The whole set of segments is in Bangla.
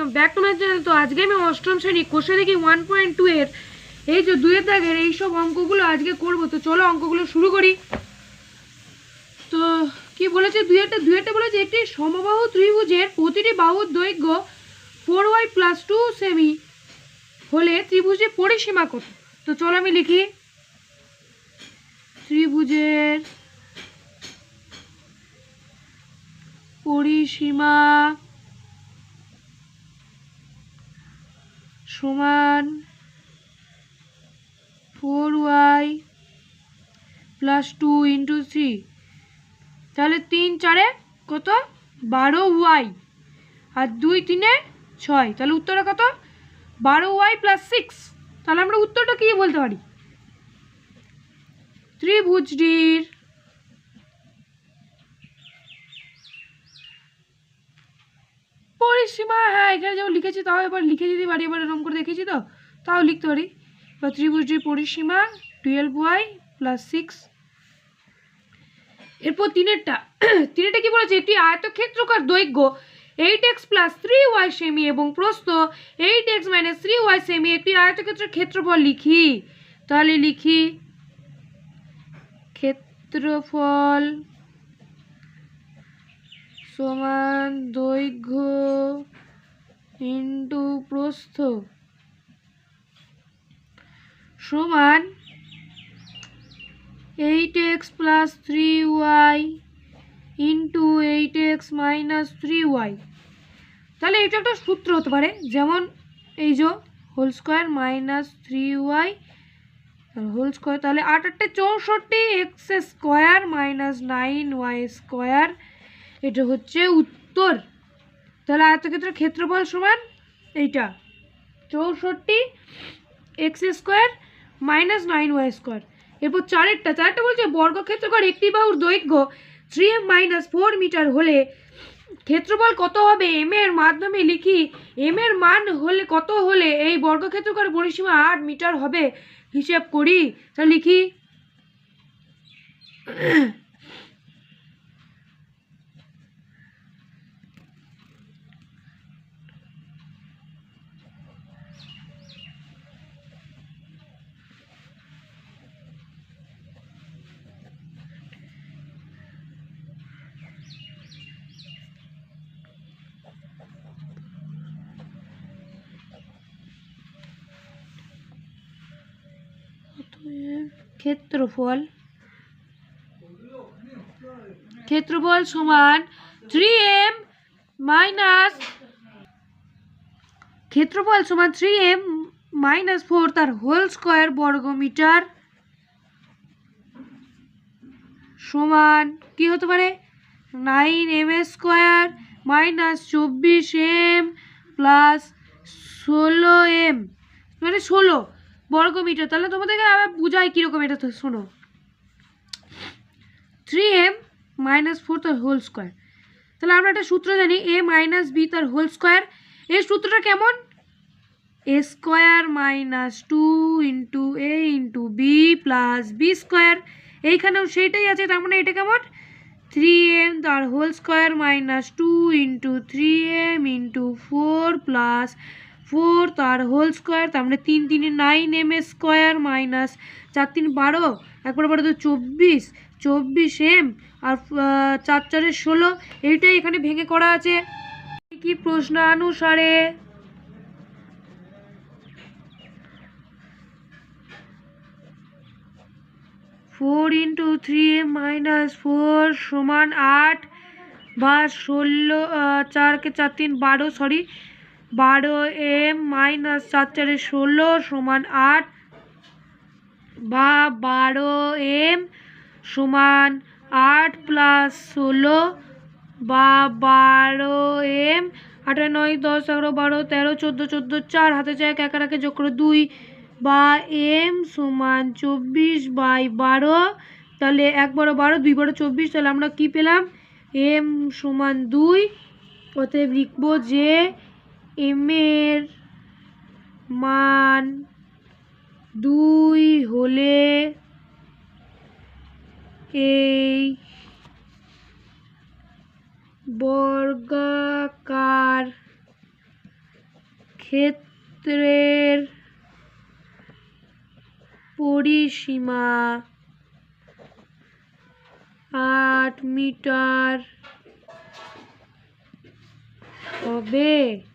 Welcome back to my channel তো আজকে আমি অষ্টম শ্রেণি, কোষে দেখি ওয়ান পয়েন্ট টু এর, এই যে দুয়ের দাগের এইসব অঙ্কগুলো আজকে করব, তো চলো অঙ্কগুলো শুরু করি। তো কি বলেছে দুয়েরটা? দুয়েরটা বলেছে একটি সমবাহু ত্রিভুজের প্রতিটি বাহুর দৈর্ঘ্য ফোর ওয়াই প্লাস টু সেমি হলে ত্রিভুজের পরিসীমা কত? তো চলো আমি লিখি। ত্রিভুজের পরিসীমা সমান four Y plus two into three তাহলে তিন চারে কত? বারো ওয়াই আর দুই তিনে ছয়। তাহলে উত্তরটা কত? বারো ওয়াই প্লাস সিক্স তাহলে আমরা উত্তরটা কী বলতে পারি? ত্রিভুজটির পরিসীমা হ্যাঁ এখানে যেমন লিখেছি, তাও এবার লিখে দিতে পারি এবার এরকম করে দেখেছি তো, তাও লিখতে পারি। বা ত্রিভুজটির পরিসীমা টুয়েলভ ওয়াই প্লাস সিক্স এরপর তিনেরটা তিনেরটা কি বলেছে? একটি আয়তক্ষেত্রকার দৈর্ঘ্য eight X plus three Y semi এবং প্রস্থ eight X minus three Y semi একটি আয়তক্ষেত্রের ক্ষেত্রফল লিখি। তাহলে লিখি ক্ষেত্রফল সমান দৈর্ঘ্য ইন্টু প্রস্থ সমান eight X plus three Y into eight X minus three Y তাহলে এটা একটা সূত্র হতে পারে, যেমন এই যে whole square minus three Y whole square তাহলে আট আটটা চৌষট্টি X square minus nine Y square এটা হচ্ছে উত্তর। তাহলে আয়তক্ষেত্রের ক্ষেত্রফল সমান এইটা। চৌষট্টি X square minus nine Y square. এরপর চারেরটা চারটা বলছে বর্গক্ষেত্রকর একটি বাহুর দৈর্ঘ্য three M minus four metre হলে ক্ষেত্রফল কত হবে? এম এর মাধ্যমে লিখি, এম এর মান হলে কত হলে এই বর্গক্ষেত্রকর পরিসীমা আট মিটার হবে? হিসেব করি। তা লিখি ক্ষেত্রফল ক্ষেত্রফল সমান থ্রি এম মাইনাস ক্ষেত্রফল সমান থ্রি এম মাইনাস ফোর তার হোল স্কোয়ার বর্গ মিটার সমান কি হতে পারে? নাইন এম স্কোয়ার মাইনাস চব্বিশ এম প্লাস ষোলো এম মানে ষোলো। বর্গ মিটার তাহলে তোমাদেরকে আবার বুঝাই কীরকম এটা শোনো। থ্রি এম মাইনাস ফোর তার হোল স্কোয়ার তাহলে আমরা একটা সূত্র জানি এ মাইনাস বি তার হোল স্কোয়ার এই সূত্রটা কেমন? A square minus two into A into B plus B square এইখানেও সেইটাই আছে, তার মানে এটা কেমন? থ্রি এম তার whole square minus two into three M into four plus four তার হোল স্কোয়ার, তার মানে তিন তিনে নাইন এম স্কোয়ার মাইনাস চার তিন বারো, একবার বারো তো চব্বিশ চব্বিশ এম, আর চার চারে ষোলো, এইটাই এখানে ভেঙে করা আছে। কি প্রশ্নানুসারে four into three minus four সমান আট, বা ষোলো চারকে চার তিন বারো, সরি বারো এম মাইনাস চার চারে ষোলো সমান আট বা বারো এম সমান আট প্লাস ষোলো বা বারো এম আটে নয়, দশ, এগারো, বারো, তেরো, চোদ্দ চোদ্দ, চার, হাতে চায় এক, একে যোগ করে দুই বা এম সমান চব্বিশ বাই বারো। তাহলে এক বারো বারো, দুই বারো চব্বিশ, তাহলে আমরা কি পেলাম? এম সমান দুই। অতএব লিখব যে এম এর মান দুই হলে এই বর্গাকার ক্ষেত্রের পরিসীমা আট মিটার হবে।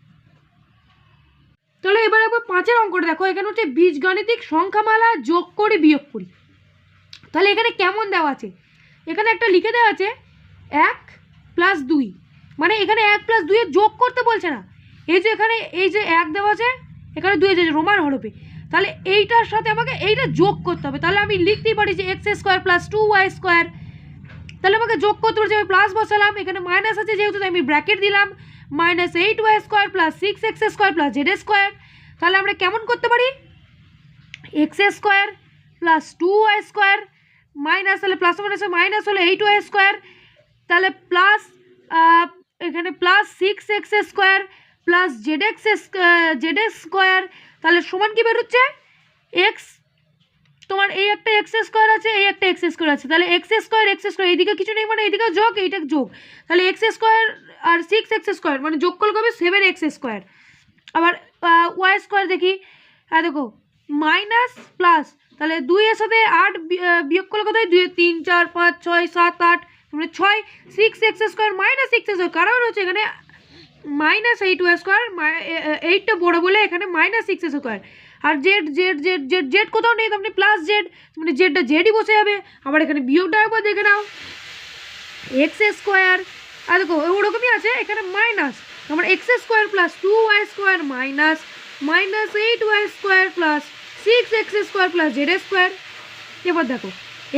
তাহলে এবার একবার পাঁচের অঙ্কটা দেখো। এখানে হচ্ছে বীজগাণিতিক সংখ্যামালা যোগ করি বিয়োগ করি। তাহলে এখানে কেমন দেওয়া আছে? এখানে একটা লিখে দেওয়া আছে, এক প্লাস দুই। মানে এখানে এক প্লাস দুইয়ের যোগ করতে বলছে না। এই যে এখানে, এই যে এক দেওয়া আছে, এখানে দুই আছে, রোমান হরফে তাহলে এইটার সাথে আমাকে এইটা যোগ করতে হবে। তাহলে আমি লিখতেই পারি যে X square plus two Y square তাহলে আমাকে যোগ করতে পারছি আমি প্লাস বসালাম। এখানে মাইনাস আছে যেহেতু আমি ব্র্যাকেট দিলাম। Minus eight Y square plus six X square plus Z square তাহলে আমরা কেমন করতে পারি? X square plus two Y square minus তাহলে প্লাস মাইনাস মাইনাস হলো এইট ওয়াই স্কোয়ার তাহলে প্লাস এখানে plus six X square plus Z X Z square তাহলে সমান কী বেরোচ্ছে? এক্স তোমার এই একটা এক্স স্কোয়ার আছে, এই একটা এক্স স্কোয়ার আছে। তাহলে এক্স স্কোয়ার এক্স স্কোয়ার এইদিকে কিছু নেই মানে এইদিকে যোগ, এইটা যোগ। তাহলে এক্স স্কোয়ার আর সিক্স এক্স স্কোয়ার মানে যোগ করলে হবে সেভেন এক্স স্কোয়ার আবার ওয়াই স্কোয়ার দেখি। হ্যাঁ দেখো মাইনাস প্লাস তাহলে দুইয়ের সাথে আট বিয়োগ করলে কত দুই, তিন, চার, পাঁচ, ছয়, সাত, আট মানে ছয় six X square minus six square কারণ হচ্ছে এখানে মাইনাস এইট ওয়াই স্কোয়ার এইটটা বড়ো বলে এখানে মাইনাস সিক্স স্কোয়ার আর Z Z Z Z Z কোথাও নেই, তার মানে প্লাস জেড মানে জেডটা জেডই বসে যাবে। আবার এখানে বিয়োগটা একবার দেখে নাও। এক্স স্কোয়ার আর দেখো, ওরকমই আছে, এখানে মাইনাস আমার X square plus two Y square minus minus eight Y square plus six X square plus Z square এবার দেখো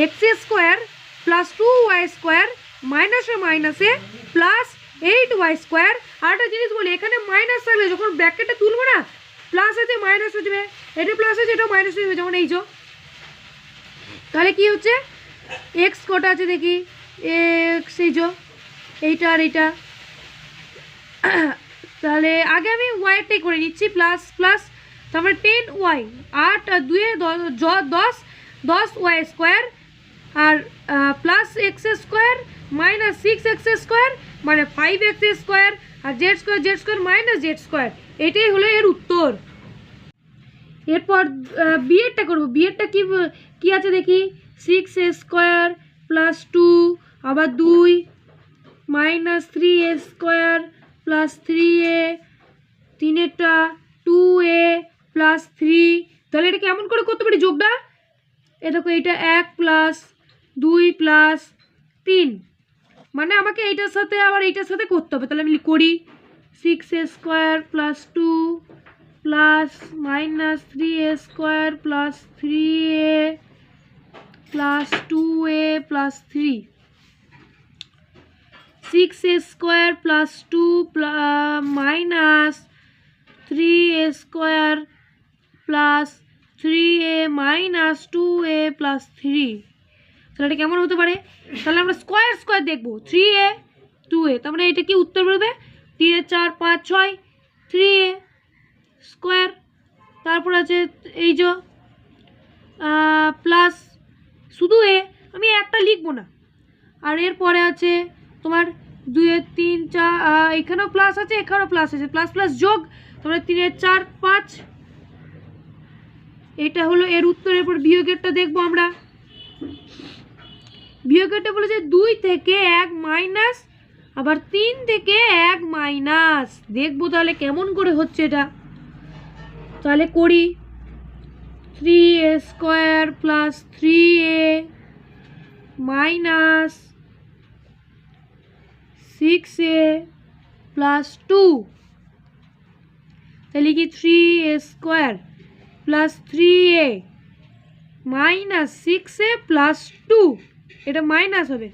X square plus two Y square মাইনাসে মাইনাসে প্লাস এইট ওয়াই স্কোয়ার আর একটা জিনিস বলি, এখানে মাইনাস থাকলে যখন ব্র্যাকেটটা তুলবো না প্লাস আছে মাইনাস হয়ে যাবে, এটা প্লাস আছে এটা মাইনাস হয়ে যাবে, যেমন এই তাহলে কি হচ্ছে? এক্স কটা আছে দেখি এক্স এই যে। এইটা আর এইটা। তাহলে আগে আমি ওয়াইটাই করে নিচ্ছি প্লাস প্লাস তারপরে টেন ওয়াই আট আর দুয়ে দশ দশ ওয়াই স্কোয়ার আর plus X square minus six X square মানে ফাইভ এক্স স্কোয়ার আর Z square Z square minus Z square এটাই হলো এর উত্তর। এরপর বিএডটা করব। বিএডটা কি, কী আছে দেখি? সিক্স স্কোয়ার প্লাস টু আবার দুই minus three a square plus three a তিনেরটা two A plus three তাহলে এটা কেমন করে করতে পারি যোগটা? এ দেখো এটা এক প্লাস দুই প্লাস তিন। মানে আমাকে এইটার সাথে আবার এইটার সাথে করতে হবে। তাহলে আমি করি six A square plus two plus minus three A square plus three A plus two A plus three six A square plus two minus three A square plus three A minus two A plus three তাহলে এটা কেমন হতে পারে? তাহলে আমরা স্কোয়ার স্কোয়ার দেখব। থ্রি এ টু এ তার মানে এটা কি উত্তর বেরোবে? তিনে চার পাঁচ ছয় থ্রি এ স্কোয়ার তারপর আছে এই যে প্লাস শুধু এ আমি একটা লিখব না। আর এরপরে আছে তোমার দুয়ের তিন, চার এখানেও প্লাস আছে, এখানেও প্লাস আছে। প্লাস প্লাস যোগ, তারপরে তিনের চার, পাঁচ। এটা হলো এর উত্তরের পর বিয়োগেরটা দেখব আমরা। বিয়োগেরটা বলেছে দুই থেকে এক মাইনাস আবার তিন থেকে এক মাইনাস দেখব তাহলে কেমন করে হচ্ছে এটা। তাহলে করি। Three A square plus three A minus six A plus two তাহলে কি three A square plus three A minus six A plus two এটা মাইনাস হবে।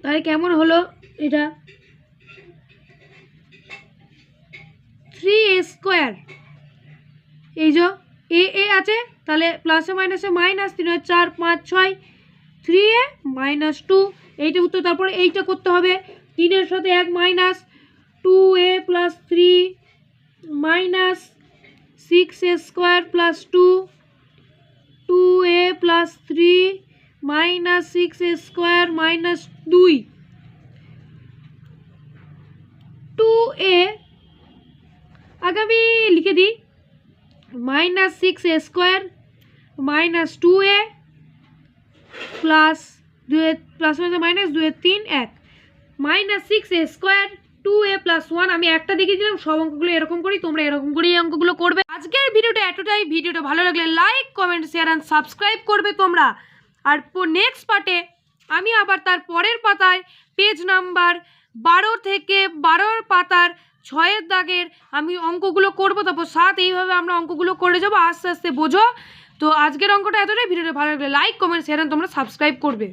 তাহলে কেমন হলো এটা? থ্রি এ স্কোয়ার এই যে এ এ আছে, তাহলে প্লাসে মাইনাসে মাইনাস তিন চার, পাঁচ, ছয়। থ্রি এ মাইনাস টু এইটা উত্তর, তারপরে এইটা করতে হবে। তিনের সাথে এক minus two A plus three minus six A square plus two two A plus three minus six A square minus দুই। টু এ আগে আমি লিখে দিই। Minus six A square minus two A plus দুয়ে প্লাস মাইনাস দুয়ে তিন এক। Minus six A square two A plus one. আমি একটা দেখিয়ে দিলাম, সব অঙ্কগুলো এরকম করি, তোমরা এরকম করেই অঙ্কগুলো করবে। আজকের ভিডিওটা এতটাই। ভিডিওটা ভালো লাগলে like comment share and subscribe করবে তোমরা। আর নেক্সট পার্টে আমি আবার তার পরের পাতায় পেজ নাম্বার বারো থেকে বারোর পাতার ছয়ের দাগের আমি অঙ্কগুলো করব। তারপর সাত এইভাবে আমরা অঙ্কগুলো করে যাব। আস্তে আস্তে বোঝো। তো আজকের অঙ্কটা এতটাই। ভিডিওটা ভালো লাগলে লাইক কমেন্ট শেয়ার তোমরা সাবস্ক্রাইব করবে।